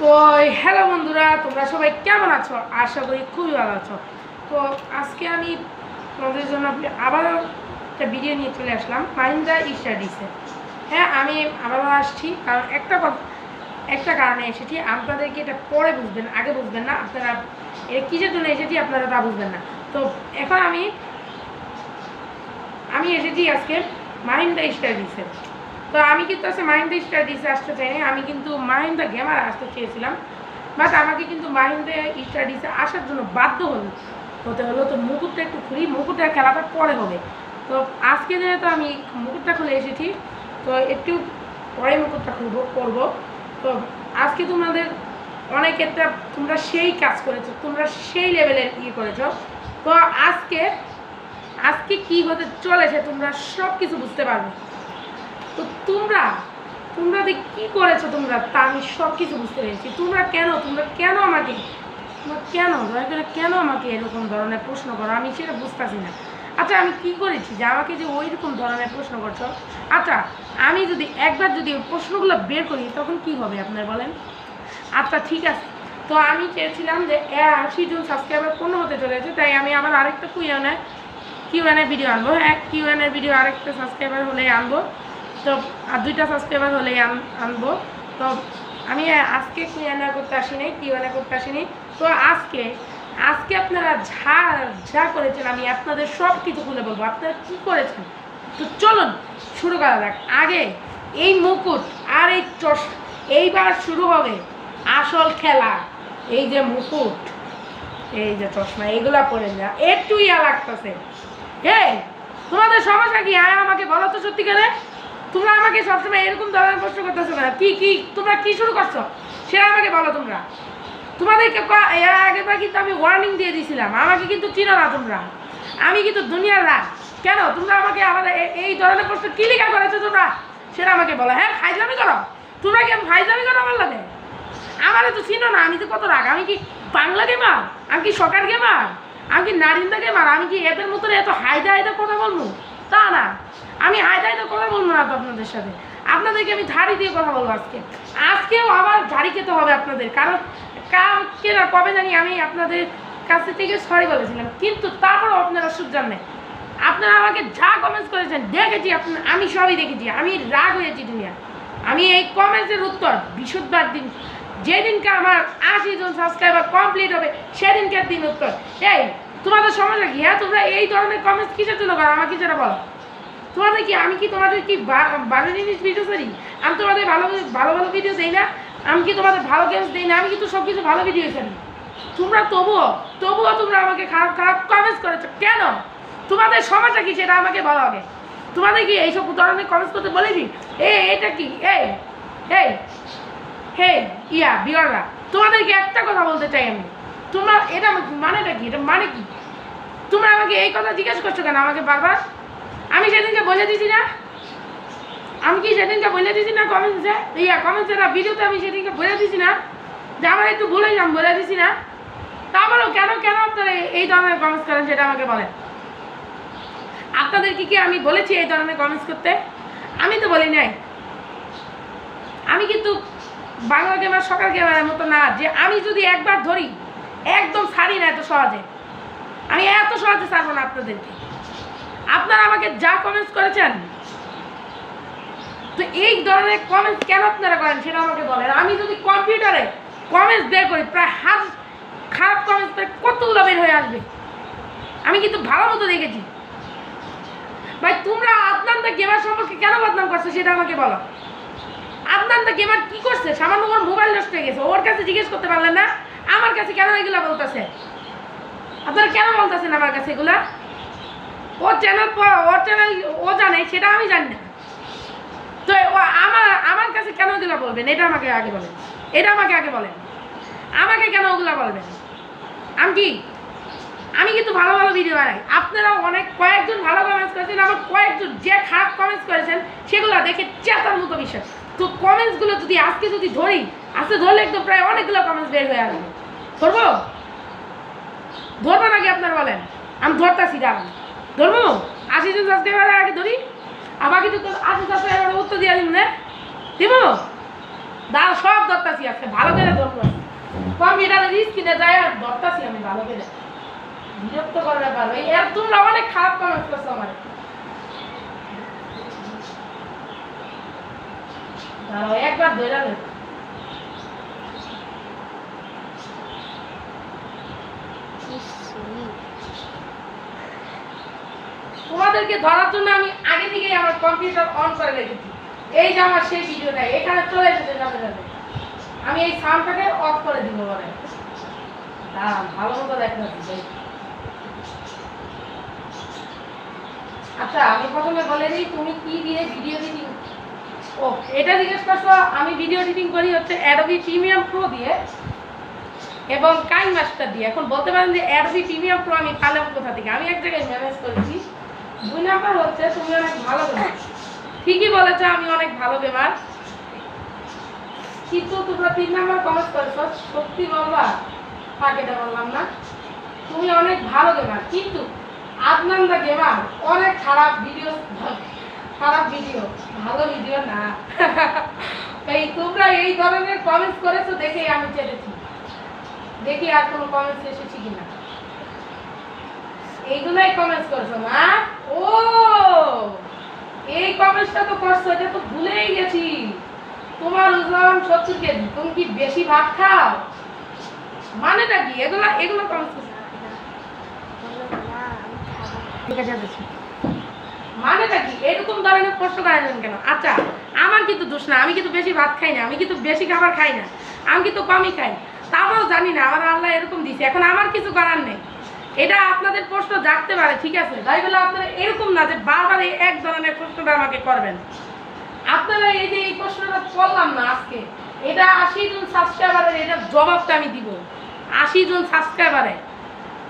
তো হ্যালো বন্ধুরা, তোমরা সবাই কেমন আছো? আশা করি খুবই ভালো আছো। তো, আজকে আমি তোমাদের জন্য আবারও একটা ভিডিও নিয়ে চলে আসলাম মাহিন্দা স্টাডিসে হ্যাঁ আমি আবারও আসছি, কারণ একটা কথা, একটা কারণে এসেছি, আপনাদেরকে এটা পরে বুঝবেন, আগে বুঝবেন না, আপনারা এটা কিসের জন্য এসেছি আপনারা তা বুঝবেন না। তো, এখন আমি আমি এসেছি আজকে মাহিন্দা স্টাডিসে তো আমি কিন্তু আজকে মাহিন্দা স্টাডিসে আসতে চাইনি। আমি কিন্তু মাহিন্দা গেমার আসতে চেয়েছিলাম। বাট আমাকে কিন্তু মাহিন্দা স্টাডিসে আসার জন্য বাধ্য হলো হতে হলো তো মুকুটটা একটু খুলি মুকুটের খেলাটা পরে হবে। তো আজকে যেহেতু আমি মুকুটটা খুলে এসেছি, তো একটু পরে মুকুটটা খুলবো, করব। তো আজকে তোমাদের অনেক একটা তোমরা সেই কাজ করেছ, তোমরা সেই লেভেলের ইয়ে করেছ। তো আজকে আজকে কি হতে চলেছে তোমরা সব কিছু বুঝতে পারবে। তো তোমরা তোমরা যে কী করেছ তোমরা? তা আমি সব কিছু বুঝতে পেরেছি। তোমরা কেন তোমরা কেন আমাকে, তোমরা কেন, দয়া করে কেন আমাকে এরকম ধরনের প্রশ্ন করো? আমি সেটা বুঝতেছি না। আচ্ছা আমি কি করেছি যে আমাকে যে ওই রকম ধরনের প্রশ্ন করছ? আচ্ছা আমি যদি একবার যদি প্রশ্নগুলো বের করি, তখন কি হবে আপনার বলেন? আচ্ছা ঠিক আছে। তো আমি চেয়েছিলাম যে আশি জন সাবস্ক্রাইবার পূর্ণ হতে চলেছে, তাই আমি আবার আরেকটা কুইয়ানে কিউএনের ভিডিও আনব। হ্যাঁ কিউএনের ভিডিও আরেকটা সাবস্ক্রাইবার হলেই আনব। তো আর দুইটা সাবস্ক্রাইবার হলেই আন- আনব। তো আমি আজকে কিউএনএ করতে আসিনি কিউএনএ করতে আসিনি। তো আজকে আজকে আপনারা যা যা করেছেন, আমি আপনাদের সব কিছু খুলে বলব। আপনারা কী করেছেন? তো চলুন, শুরু করা যাক। আগে এই মুকুট আর এই চশ, এইবার শুরু হবে আসল খেলা। এই যে মুকুট, এই যে চশমা, এইগুলা পরে যা। একটু ইয়া লাগতেছে। এই তোমাদের সমস্যা কি? হ্যাঁ আমাকে বলো তো সত্যি করে তোমরা আমাকে সবসময় এরকম ধরনের প্রশ্ন করতেছো না। কি কি, তোমরা কি শুরু করছ? সেটা আমাকে বলো তোমরা। তোমাদেরকে এর আগেবার কিন্তু আমি ওয়ার্নিং দিয়ে দিয়েছিলাম। আমাকে কিন্তু চিনো না তোমরা। আমি কিন্তু দুনিয়ার রাগ। কেন? তোমরা আমাকে আবার এ- এই ধরনের প্রশ্ন কি লিখা করেছ তোমরা? সেটা আমাকে বলো। হ্যাঁ ফাইজলামি করো। তোমরা কি ফাইজলামি করো আমার লাগে? আমারে তো চিনো না। আমি তো কত রাগ। আমি কি বাংলা গেমার আমি কি সকার গেমার আমি কি নারিন্দা গেমার আমি কি এদের মতন এত হায়দা হায়দা কথা বলব? তা না। আমি হায়দা হায়দা কথা বলব না তো আপনাদের সাথে। আপনাদেরকে আমি ধাড়ি দিয়ে কথা বলব আজকে। আজকেও আবার ঝাড়ি খেতে হবে আপনাদের। কারণ কালকে না, কবে জানি আমি আপনাদের কাছে থেকে সরি বলেছিলাম। কিন্তু তারপরও আপনারা সুখ জানেন আপনারা আমাকে যা কমেন্টস করেছেন, দেখেছি আপনার আমি সবই দেখেছি। আমি রাগ হয়েছি দুনিয়া। আমি এই কমেন্টসের উত্তর বিশুদ্ধবার দিন, যেদিনকে আমার আশি জন সাবস্ক্রাইবার কমপ্লিট হবে, সেদিনকার দিন উত্তর। এই তোমাদের সমস্যা কি? হ্যাঁ তোমরা এই ধরনের কমেন্টস কিসের জন্য করো? আমাকে যেটা বলো? তোমাদের কি, আমি কি তোমাদের কি ভালো জিনিস ভিডিও করি? আমি তোমাদের ভালো ভালো ভালো ভিডিও দেই না? আমি কি তোমাদের ভালো গেমস দেই না? আমি কিন্তু সব কিছু ভালো ভিডিও করি। তোমরা তবুও তবুও তোমরা আমাকে খারাপ খারাপ কমেন্টস করেছ। কেন? তোমাদের সমস্যা কি সেটা আমাকে বলো আগে। তোমাদের কি এইসব ধরনের কমেন্টস করতে বলেছি এ, এটা কি? এই এই হে, ইয়া বিয়ররা তোমাদেরকে একটা কথা বলতে চাই আমি? তোমরা, এটা মানেটা কি? এটা মানে কি? তোমরা আমাকে এই কথা জিজ্ঞেস করছ কেন? আমাকে বারবার? আমি সেদিনকে বলে দিছি না? আমি কি সেদিনকে বলে দিছি না কমেন্টসে ইয়া কমেন্টসে না ভিডিওতে আমি সেদিনকে বলে দিছি না? যে আমার একটু ভুলে যাম বলে দিছি না? তারপরেও কেন কেন আপনারা এই- ধরনের কমেন্টস করেন সেটা আমাকে বলেন? আপনাদের কি কি আমি বলেছি এই ধরনের কমেন্টস করতে? আমি তো বলি নাই। আমি কিন্তু বাংলা গেমার সকাল গেমারের মতো না। যে আমি যদি একবার ধরি একদম ছাড়ি না এত সহজে। আমি এত সহজে ছাড়বো না আপনাদেরকে। আপনারা আমাকে যা কমেন্টস করেছেন, তো এই ধরনের কমেন্টস কেন আপনারা করেন সেটা আমাকে বলেন। আমি যদি কম্পিউটারে কমেন্টস বের করি, প্রায় হাত খারাপ কমেন্টস প্রায় কতগুলো বের হয়ে আসবে? আমি কিন্তু ভালো মতো দেখেছি। ভাই, তোমরা আদনান দা গেমার সম্পর্কে কেন বদনাম করছ সেটা আমাকে বলো। আদনান দা গেমার কি করছে? সামান্য ওর মোবাইল নষ্ট হয়ে গেছে। ওর কাছে জিজ্ঞেস করতে পারলেন না? আমার কাছে কেন এগুলো বলতেছে? আপনারা কেন বলতেছেন আমার কাছে এগুলা? ওর চ্যানেল ওর চ্যানেল ও জানে, সেটা আমি জানি না। তো ও আমার আমার কাছে কেন এগুলো বলবেন? এটা আমাকে আগে বলেন। এটা আমাকে আগে বলেন। আমাকে কেন ওগুলা বলবেন? আমি কি? আমি কিন্তু ভালো ভালো ভিডিও বানাই। আপনারা অনেক, কয়েকজন ভালো কমেন্টস করেছেন, আবার কয়েকজন যে খারাপ কমেন্টস করেছেন, সেগুলো দেখে চেতার মতো বিষয় তো কমেন্টসগুলো যদি আজকে যদি ধরি আজকে ধরলে একদম প্রায় অনেকগুলো কমেন্টস বের হয়ে আসবে। ধরবো? ধরবো নাকি আপনারা বলেন? আমি ধরতাছি, দাঁড়ান। ধরবো? আশি জন সাবস্ক্রাইবার আগে ধরি। আর বাকি তো আশি সাবস্ক্রাইবার উত্তর দিয়ে দিন না দিব? দাঁড়া সব ধরতাছি আজকে, ভালো করে ধরবো। কম্পিউটারে কিনে যায়, আর ধরতাছি আমি ভালো করে। বিরক্ত করার ব্যাপার এর তোমরা অনেক খারাপ কমেন্ট করছ আমার। একবার ধরে নেব তোমাদেরকে ধরার জন্য আমি আগে থেকেই আমার কম্পিউটার অন করে রেখেছি। এই যে আমার সেই ভিডিওটা, এখানে চলে এসেছে যাবে যাবে আমি এই সাউন্ডটাকে অফ করে দিব দাঁড়ান ভালো মতো দেখাচ্ছি আচ্ছা আমি প্রথমে বলে দিই, তুমি কি দিয়ে ভিডিও এডিটিং ও, এটা জিজ্ঞেস করছ, আমি ভিডিও এডিটিং করি হচ্ছে অ্যাডোবি প্রিমিয়াম প্রো দিয়ে। এবং কাইন মাস্টার দিয়ে। এখন বলতে পারেন যে অ্যাডোবি প্রিমিয়াম প্রো আমি পালাম কোথা থেকে? আমি এক জায়গায় ম্যানেজ করেছি। দুই নাম্বার হচ্ছে তুমি অনেক ভালো বেমার। ঠিকই বলেছ, আমি অনেক ভালো বেমার। কিন্তু তোমরা তিন নাম্বার কমেন্ট করেছ, সত্যি বলবা, ফাঁকেটা বললাম না। তুমি অনেক ভালো গেমার কিন্তু আদনান দা গেমার অনেক খারাপ ভিডিও খারাপ ভিডিও ভালো ভিডিও না। এই তোমরা এই ধরনের কমেন্টস করেছ দেখেই আমি চেটেছি দেখি আর কোনো কমেন্টস এসেছি কিনা। এইগুলাই কমেন্টস করছ না ও! এই কমেন্টসটা তো করছ, এটা তো ভুলেই গেছি। তোমার ওজন সত্তর কেজি, তুমি কি বেশি ভাত খাও? মানেটা কি? এগুলা, এগুলো কমেন্টস করছ। ঠিক আছে দেখছি। মানেটা কি? এরকম ধরনের প্রশ্ন করেন কেন? আচ্ছা আমার কিন্তু দোষ না, আমি কিন্তু বেশি ভাত খাই না, আমি কিন্তু বেশি খাবার খাই না, আমি কিন্তু কমই খাই। তারপরেও জানি না আমার আল্লাহ এরকম দিছে। এখন আমার কিছু করার নেই। এটা আপনাদের প্রশ্ন জাগতে পারে, ঠিক আছে? তাই বলে আপনারা এরকম না যে বারবার এই এক ধরনের প্রশ্নটা আমাকে করবেন। আপনারা এই যে এই প্রশ্নটা করলাম না আজকে, এটা আশি জন সাবস্ক্রাইবারের এটার জবাবটা আমি দিব। আশি জন সাবস্ক্রাইবারে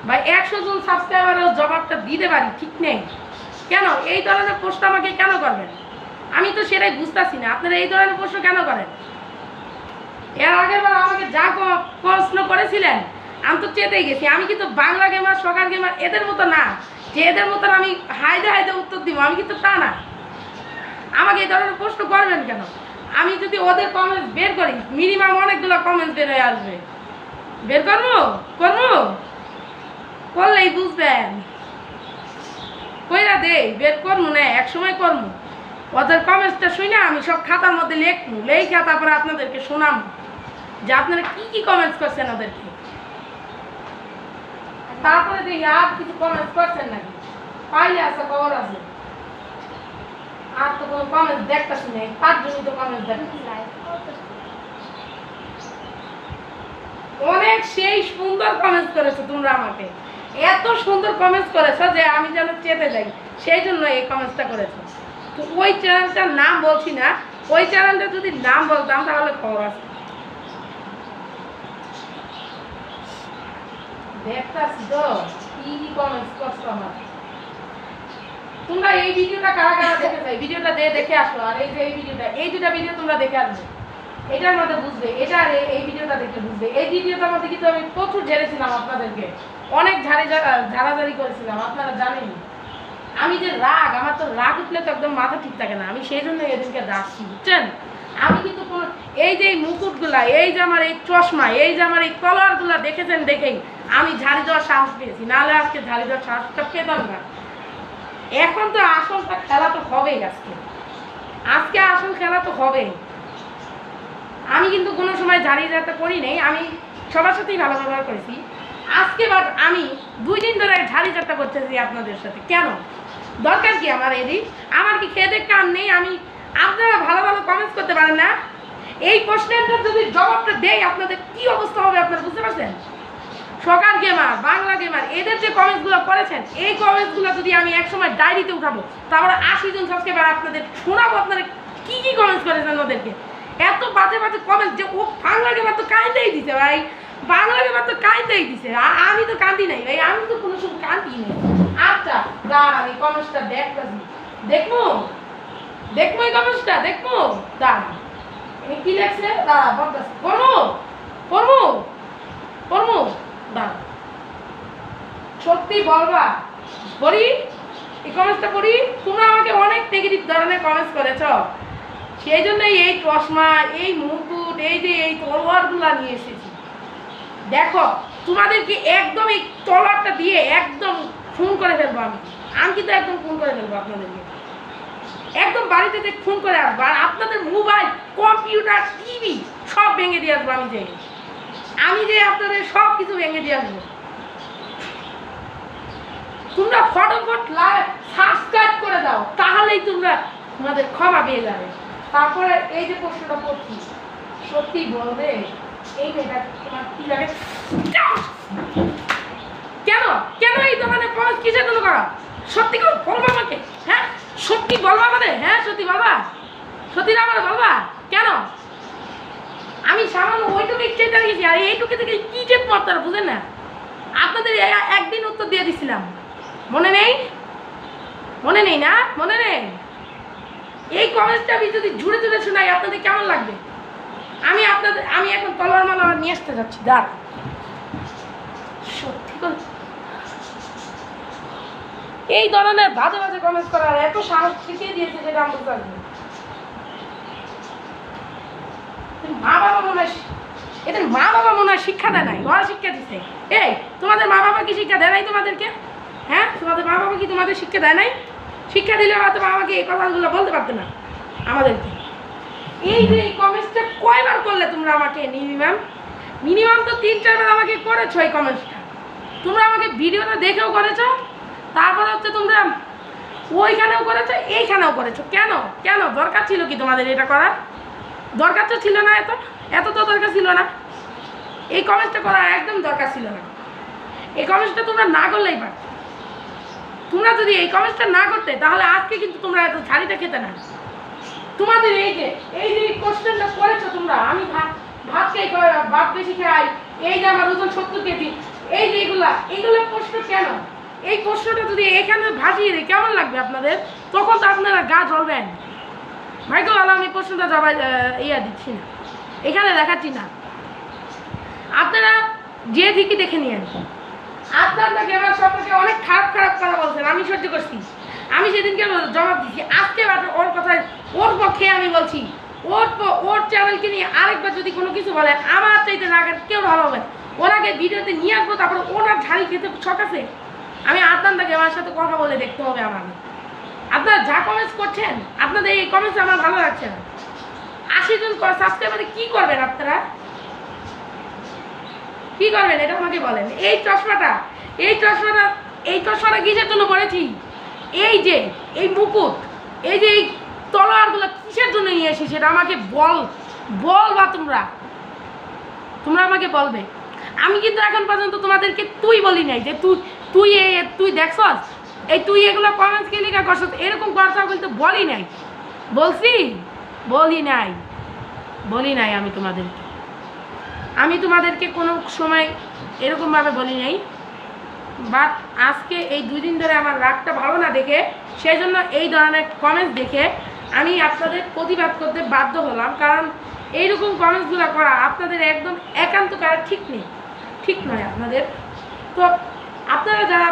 বা একশো জন সাবস্ক্রাইবারের জবাবটা দিতে পারি, ঠিক নেই। কেন? এই ধরনের প্রশ্ন আমাকে কেন করবেন? আমি তো সেটাই বুঝতেছি না। আপনারা এই ধরনের প্রশ্ন কেন করেন? এর আগের বার আমাকে যা প্রশ্ন করেছিলেন, আমি তো চেতে গেছি। আমি কিন্তু বাংলা গেমার সকার গেমার এদের মতো না। যে এদের মতন আমি হাইদে হাইদে উত্তর দিব, আমি কিন্তু তা না। আমাকে এই ধরনের প্রশ্ন করবেন কেন? আমি যদি ওদের কমেন্টস বের করি মিনিমাম অনেকগুলো কমেন্টস বের হয়ে আসবে। বের করব? করব? করলেই বুঝবেন। কইরা দেই, বের করব না এক সময় করব ওদের কমেন্টসটা শুনে আমি সব খাতার মধ্যে লিখব লেখা তারপরে আপনাদেরকে শোনাম। যে আপনারা কি কি কমেন্টস করছেন ওদেরকে? তারপরে দেখি আর কিছু কমেন্টস করছেন নাকি? পাইলে আছে, খবর আছে। আর তো কোনো কমেন্টস পাঁচজনই তো কমেন্টস অনেক সেই সুন্দর কমেন্টস করেছ তোমরা আমাকে। এত সুন্দর কমেন্টস করেছ যে আমি যেন চেতে যাই, সেই জন্য এই কমেন্টসটা করেছ। তো ওই চ্যানেলটার নাম বলছি না, ওই চ্যানেলটা যদি নাম বলতাম তাহলে খবর আছে। কি আমার তোমরা এই ভিডিওটা কারা কারা দেখে ভিডিওটা দেখে আসো। আর এই যে এই ভিডিওটা, এই দুটা ভিডিও তোমরা দেখে আসবে। এটার মধ্যে বুঝবে, এটা এই- ভিডিওটা দেখে বুঝবে। এই ভিডিওটার মধ্যে কিন্তু আমি প্রচুর ঝেড়েছিলাম আপনাদেরকে। অনেক ঝাড়ি ঝাড়াঝাড়ি করেছিলাম, আপনারা জানেন। আমি যে রাগ, আমার তো রাগ উঠলে তো একদম মাথা ঠিক থাকে না। আমি সেই জন্য এদিনকে ডাকছি বুঝছেন? আমি কিন্তু কোনো এই যে এই মুকুটগুলা, এই যে আমার এই চশমা, এই যে আমার এই কলারগুলা দেখেছেন দেখেই আমি ঝাড়ি দেওয়ার সাহস পেয়েছি। নাহলে আজকে ঝাড়ি দেওয়ার সাহসটা পেতাম না। এখন তো আসলটা খেলা তো হবেই আজকে। আজকে আসল খেলা তো হবেই। আমি কিন্তু কোনো সময় ঝাড়ি যাতে করি নেই। আমি সবার সাথেই ভালো ব্যবহার করেছি। আজকে বাট আমি দুই দিন ধরে ঝাড়ি যাত্রা করতেছি আপনাদের সাথে। কেন? দরকার কি আমার এদিক? আমার কি খেতে কাম নেই? আমি আপনারা ভালো ভালো কমেন্টস করতে পারেন না। এই প্রশ্নের যদি জবাবটা দেই, আপনাদের কি অবস্থা হবে আপনারা বুঝতে পারছেন? সকাল গেমার বাংলা গেমার এদের যে কমেন্টসগুলো করেছেন, এই কমেন্টসগুলো যদি আমি একসময় ডায়েরিতে উঠাবো, তারপরে আশি জন সাবস্ক্রাইবার আপনাদের শোনাবো, আপনারা কি কি কমেন্টস করেছেন ওদেরকে? এত বাজে বাজে কমেন্টস যে ও বাংলা গেমার তো কাঁদেই দিছে ভাই। বাংলা গেমার তো কাঁদেই দিছে। আমি তো কান্দি নাই ভাই, আমি তো কোনো সময় কান্দি নেই। আচ্ছা দাঁড়ান, এই কমেন্টসটা দেখতেছি। দেখব? দেখব এই কমেন্টসটা দেখব। এ কি লেখছে? দাঁড়া বলতেছি পড়ব? পড়ব? পড়ব? দাঁড়া। সত্যি বলবা, পড়ি, এই কমেন্টসটা পড়ি? তোমরা আমাকে অনেক নেগেটিভ ধরনের কমেন্টস করেছ। সেই জন্যই এই চশমা, এই মুকুট, এই যে এই তলোয়ারগুলা নিয়ে এসেছি। দেখো, তোমাদেরকে একদম এই তলোয়ারটা দিয়ে একদম ফোন করে ফেলব আমি। আমি কিন্তু একদম ফোন করে ফেলব আপনাদেরকে। একদম বাড়িতে যে খুন করে আসব, আর আপনাদের মোবাইল, কম্পিউটার, টিভি, সব ভেঙে দিয়ে আসব আমি যে। আমি যে আপনাদের সব কিছু ভেঙে দিয়ে আসব। তোমরা ফটোফট লাইভ সাবস্ক্রাইব করে দাও, তাহলেই তোমরা তোমাদের ক্ষমা পেয়ে যাবে। তারপরে এই যে প্রশ্নটা করছি, সত্যি বলবে, এই মেয়েটা তোমার কি লাগে কেন? কেন এই দোকানে প্রবেশ কিসের জন্য করা? সত্যি করে বলবা আমাকে? হ্যাঁ? সত্যি বলবা আমাদের হ্যাঁ সত্যি বলবা। সত্যি না আমাদের বলবা? কেন? আমি সামান্য ওইটুকু চেয়ে গেছি আর এইটুকু থেকে কি যে পড়তারা বুঝেন না? আপনাদের একদিন উত্তর দিয়ে দিছিলাম। মনে নেই? মনে নেই না? মনে নেই? এই কমেন্টটা আমি যদি জুড়ে জুড়ে শোনাই, আপনাদের কেমন লাগবে? আমি আপনাদের আমি এখন তলোয়ার মালা নিয়ে আসতে যাচ্ছি দাঁড় সত্যি করে এই ধরনের বাজে বাজে কমেন্ট করার এত সাহস শিখিয়ে দিয়েছে যেটা আমি বুঝতে মা বাবা মনে হয় এদের মা বাবা মনে হয় শিক্ষা দেয় নাই ওরা শিক্ষা দিচ্ছে এই, তোমাদের মা বাবা কি শিক্ষা দেয় নাই তোমাদেরকে? হ্যাঁ তোমাদের মা বাবা কি তোমাদের শিক্ষা দেয় নাই? শিক্ষা দিলে হয়তো মা বাবাকে এই কথাগুলো বলতে পারতো না আমাদেরকে। এই যে এই কমেন্টসটা কয়বার করলে তোমরা আমাকে মিনিমাম মিনিমাম তো তিন চারবার আমাকে করেছ এই কমেন্টসটা তোমরা আমাকে ভিডিওটা দেখেও করেছ তারপরে হচ্ছে তোমরা ওইখানেও করেছ, এইখানেও করেছ। কেন? কেন? দরকার ছিল কি তোমাদের এটা করার? দরকার তো ছিল না এত। এত তো দরকার ছিল না। এই কমেন্টটা করার একদম দরকার ছিল না। এই কমেন্টটা তোমরা না করলেই পার তোমরা যদি এই কমেন্টটা না করতে, তাহলে আজকে কিন্তু তোমরা এত ঝাড়িটা খেতে না। তোমাদের এই যে এই যে কোশ্চেনটা করেছ তোমরা, আমি ভাত ভাত খাই ভাত বেশি খাই, এই যে আমার ওজন সত্তর কেজি, এই যে এগুলা এইগুলো প্রশ্ন কেন? এই প্রশ্নটা যদি এখানে ভাসিয়ে দিই, কেমন লাগবে আপনাদের? তখন তো আপনারা গা জ্বলবেন। ভালো আমি প্রশ্নটা জবাই ইয়া দিচ্ছি না। এখানে দেখাচ্ছি না। আপনারা যে দিকে দেখে নিয়েন। আপনার আমার সম্পর্কে অনেক খারাপ খারাপ কথা বলছেন, আমি সহ্য করছি। আমি সেদিনকে জবাব দিচ্ছি আজকে ওর কথায়, ওর পক্ষে আমি বলছি, ওর ওর চ্যানেলকে নিয়ে আরেকবার যদি কোনো কিছু বলে, আমার চাইতে রাগের কেউ ভালো হবে ওনাকে ভিডিওতে নিয়ে আসব, তারপরে ওনার ঝাড়ি খেতে শখ আমি আদনানটাকে আমার সাথে কথা বলে দেখতে হবে আমাকে। আপনারা যা কমেন্টস করছেন, আপনাদের এই কমেন্টস আমার ভালো লাগছে না। আশি জন সাবস্ক্রাইবারে কি করবেন আপনারা? কি করবেন? এটা আমাকে বলেন। এই চশমাটা এই চশমাটা এই চশমাটা কিসের জন্য পড়েছি এই যে, এই মুকুট, এই যে এই তলোয়ারগুলো কিসের জন্য নিয়ে এসেছি সেটা আমাকে বল বল বা তোমরা। তোমরা আমাকে বলবে। আমি কিন্তু এখন পর্যন্ত তোমাদেরকে তুই বলি নাই যে তুই তুই এই তুই দেখছস? এই তুই এগুলো কমেন্টস কে লিখা করছস? এরকম কথা বলতে বলি নাই। বলছি? বলি নাই। বলি নাই আমি তোমাদেরকে। আমি তোমাদেরকে কোনো সময় এরকমভাবে বলি নাই। বাট আজকে এই দুই দিন ধরে আমার রাগটা ভালো না দেখে সেই জন্য এই ধরনের কমেন্টস দেখে আমি আপনাদের প্রতিবাদ করতে বাধ্য হলাম। কারণ এইরকম কমেন্টসগুলো করা আপনাদের একদম একান্ত করা ঠিক নেই। ঠিক নয় আপনাদের। তো আপনারা যারা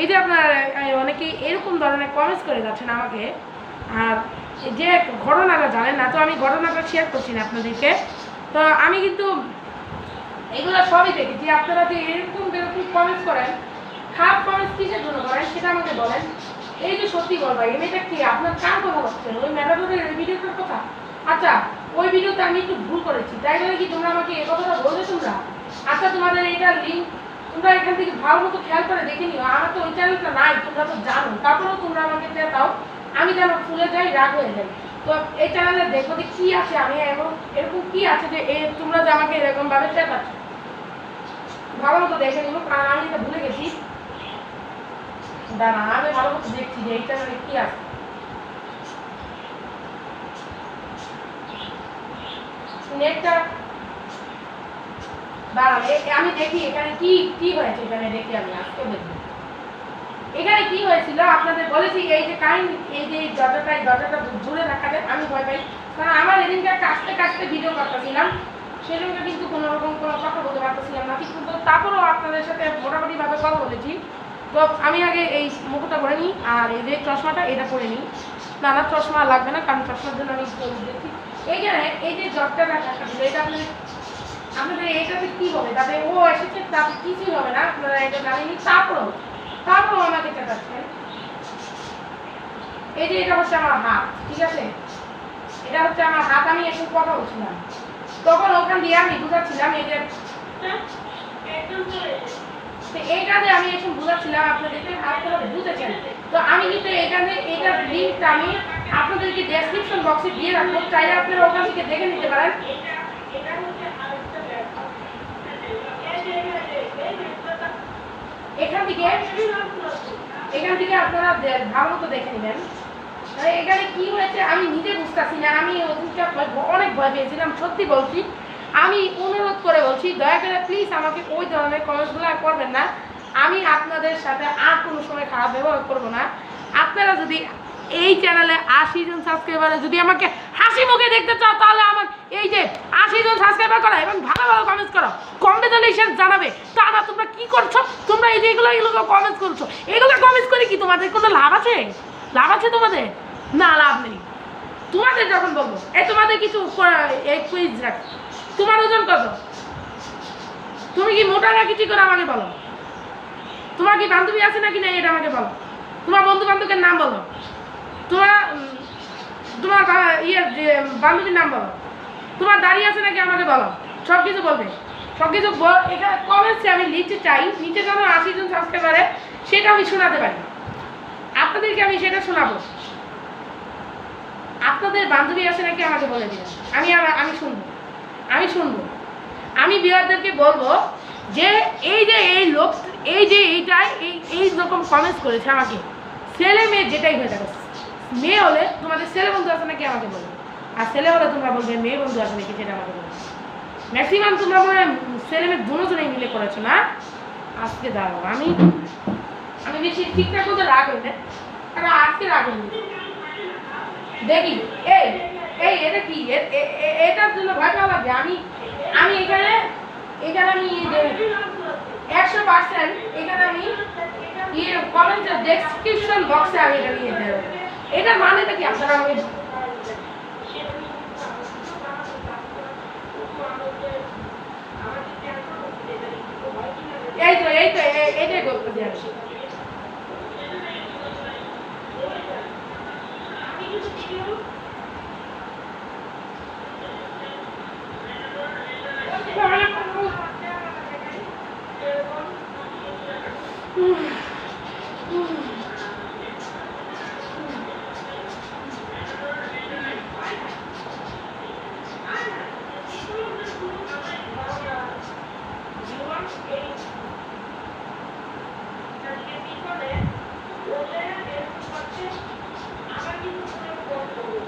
এই যে আপনারা অনেকেই এরকম ধরনের কমেন্টস করে যাচ্ছেন আমাকে, আর যে ঘটনাটা জানেন না, তো আমি ঘটনাটা শেয়ার করছি না আপনাদেরকে। তো আমি কিন্তু এগুলো সবই দেখেছি। আপনারা যে এরকম এরকম কমেন্টস করেন, খারাপ কমেন্টস কিসের জন্য করেন সেটা আমাকে বলেন। এই যে সত্যি বলবা, এই মেয়েটা কি? আপনার কার কথা বলছেন ওই ম্যাডামের ভিডিওটার কথা? আচ্ছা ওই ভিডিওতে আমি একটু ভুল করেছি। তাই বলে কি তোমরা আমাকে এ কথাটা বলবে তোমরা? আচ্ছা তোমাদের এইটা লিঙ্ক তোমরা এখান থেকে ভালো মতো খেয়াল করে দেখে নিও, আমার তো ওই চ্যানেলটা নাই, তোমরা তো জানো। তারপরেও তোমরা আমাকে দাও, আমি যেন ফুলে যাই, রাগ হয়ে যাই। তো এই চ্যানেলে দেখো যে কি আছে, আমি এমন, এরকম কি আছে যে এ, তোমরা যে আমাকে এরকম ভাবে চেতাচ্ছ ভালো মতো দেখে নিব কারণ আমি এটা ভুলে গেছি। দাঁড়া, আমি ভালো মতো দেখছি যে এই চ্যানেলে কি আছে। নেটটা দাঁড়ান এ- আমি দেখি এখানে কি কি হয়েছে, এখানে দেখি আমি আজকে দেখি। এখানে কি হয়েছিল, আপনাদের বলেছি, এই যে কাহিনী, এই যে দরজাটা এই দরজাটা জুড়ে রাখাতে আমি ভয় পাই। কারণ আমার এদিনকে কাছতে কাছতে ভিডিও করতেছিলাম, সেদিনকে কিন্তু কোনো রকম কোনো কথা বলতে পারতেছিলাম না, কিন্তু তারপরেও আপনাদের সাথে মোটামুটিভাবে কথা বলেছি। তো আমি আগে এই মুখটা পরে নিই, আর এই যে চশমাটা, এটা পরে নিই। না না, চশমা লাগবে না, কারণ চশমার জন্য আমি দেখি। এইখানে, এই যে জবটা রাখা এটা আপনাদের আপনাদের এটাতে কি হবে? তাতে ও এসেছে, তাতে কিছুই হবে না। আপনারা এটা জানেনি তারপরেও তারপরেও আমাকে চেতাচ্ছেন এই যে এটা হচ্ছে আমার হাত, ঠিক আছে? এটা হচ্ছে আমার হাত, আমি এখন কথা বলছিলাম। তখন ওখান দিয়ে আমি বুঝাচ্ছিলাম, এই যে তো এইটাতে আমি এখন বুঝাচ্ছিলাম, আপনাদেরকে হবে বুঝেছেন তো আমি কিন্তু এখানে এটার লিঙ্কটা আমি আপনাদেরকে ডেসক্রিপশন বক্সে দিয়ে রাখব, চাইলে আপনারা ওখান থেকে দেখে নিতে পারেন। এখান থেকে এখান থেকে আপনারা ভালো মতো দেখে নেবেন। এখানে কি হয়েছে আমি নিজে বুঝতেছি না, আমি অনেক ভয় পেয়েছিলাম, সত্যি বলছি। আমি অনুরোধ করে বলছি, দয়া করে প্লিজ আমাকে ওই ধরনের কমেন্টসগুলো করবেন না। আমি আপনাদের সাথে আর কোনো সময় খারাপ ব্যবহার করব না। আপনারা যদি এই চ্যানেলে আশি জন সাবস্ক্রাইবারে যদি আমাকে হাসি মুখে দেখতে চাও, তাহলে আমার এই যে আশি জন সাবস্ক্রাইবার করো এবং ভালো ভালো কমেন্টস করো। কংগ্রেচুলেশন জানাবে। তা না তোমরা কি করছ? তোমরা এই যে এগুলো এগুলো কমেন্টস করছ। এগুলো কমেন্টস করে কি তোমাদের কোনো লাভ আছে? লাভ আছে তোমাদের? না, লাভ নেই। তোমাদের যখন বলব এই তোমাদের কিছু কুইজ রাখ। তোমার ওজন কত? তুমি কি মোটা না কিছু করে আমাকে বলো? তোমার কি বান্ধবী আছে নাকি না, এটা আমাকে বলো। তোমার বন্ধু বান্ধবের নাম বলো। তোমার তোমার ইয়ের বান্ধবীর নাম বলো। তোমার দাঁড়িয়ে আছে নাকি আমাকে বলো। সব কিছু বলবে। সব কিছু এখানে কমেন্টসে আমি নিচে চাই। নিচে যেন আশি জন সাবস্ক্রাইবারে সেটা আমি শোনাতে পারি। আপনাদেরকে আমি সেটা শোনাবো। আপনাদের বান্ধবী আছে নাকি আমাকে বলে দিবেন। আমি আমি শুনব। আমি শুনব। আমি বিহারদেরকে বলব যে, এই যে এই লোক, এই যে এইটাই, এই এই রকম কমেন্টস করেছে আমাকে। ছেলে মেয়ে যেটাই হয়ে থাকে মেয়ে হলে তোমাদের ছেলে বন্ধু আছে নাকি আমাকে বলবে আর ছেলে হলে তোমরা বলবে মেয়ে বন্ধু আছে নাকি সেটা আমাকে বলবে ম্যাক্সিমাম তোমরা মনে ছেলে মেয়ে দুজনেই মিলে করেছ না? আজকে দাঁড়াও, আমি আমি বেশি ঠিকঠাক মতো রাগ হইলে আর আজকে রাগ হইনি। দেখি, এই এই, এটা কি? এটার জন্য ভয় পাওয়া লাগবে আমি আমি এখানে এখানে আমি একশো পার্সেন্ট এখানে আমি ইয়ে কমেন্ট ডেসক্রিপশন বক্সে আমি এটা নিয়ে এটার মানেটা কি? আপনারা আমাকে এই তো এই তো এইটাই বলতে চাই আমি।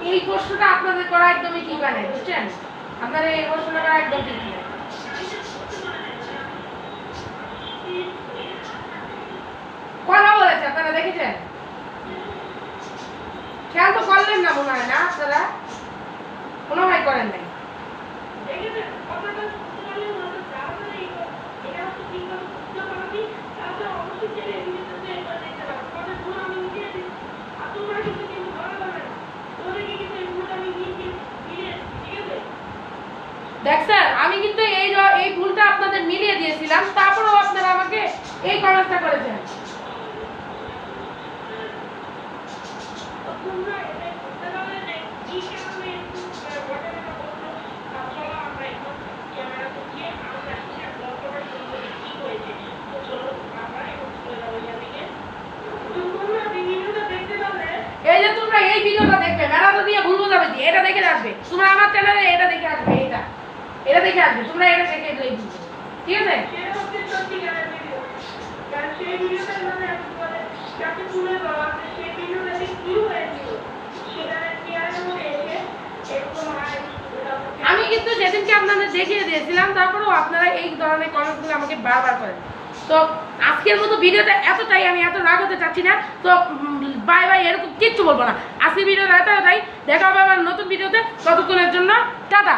এই প্রশ্নটা আপনাদের করা একদমই ঠিক হয় নাই বুঝছেন আপনাদের এই প্রশ্নটা করা একদম ঠিক নয় কথা বলেছে আপনারা দেখেছেন খেয়াল তো করলেন না মনে হয় না আপনারা মনে হয় করেন নাই দেখ স্যার আমি কিন্তু এই র- এই ভুলটা আপনাদের দিয়েছিলাম তারপরেও আপনারা আমাকে এই কমেন্টটা করেছেন। এই যে তোমরা এই দেখবে মেলা তো দিয়ে এটা দেখে আসবে। তোমরা আমার চ্যানেলে এটা দেখে আসবে এটা এটা দেখে আসবে, তোমরা এটা দেখে ঠিক আছে? আমি কিন্তু সেদিনকে আপনাদের দেখিয়ে দিয়েছিলাম, তারপরেও আপনারা এই ধরনের কমেন্টগুলো আমাকে বারবার করেন। তো আজকের মতো ভিডিওটা এতটাই, আমি এত রাগ হতে চাচ্ছি না। তো বাই বাই এরকম কিচ্ছু বলব না। আজকের ভিডিওটা এতটাই। দেখা হবে আমার নতুন ভিডিওতে। ততক্ষণের জন্য টাটা।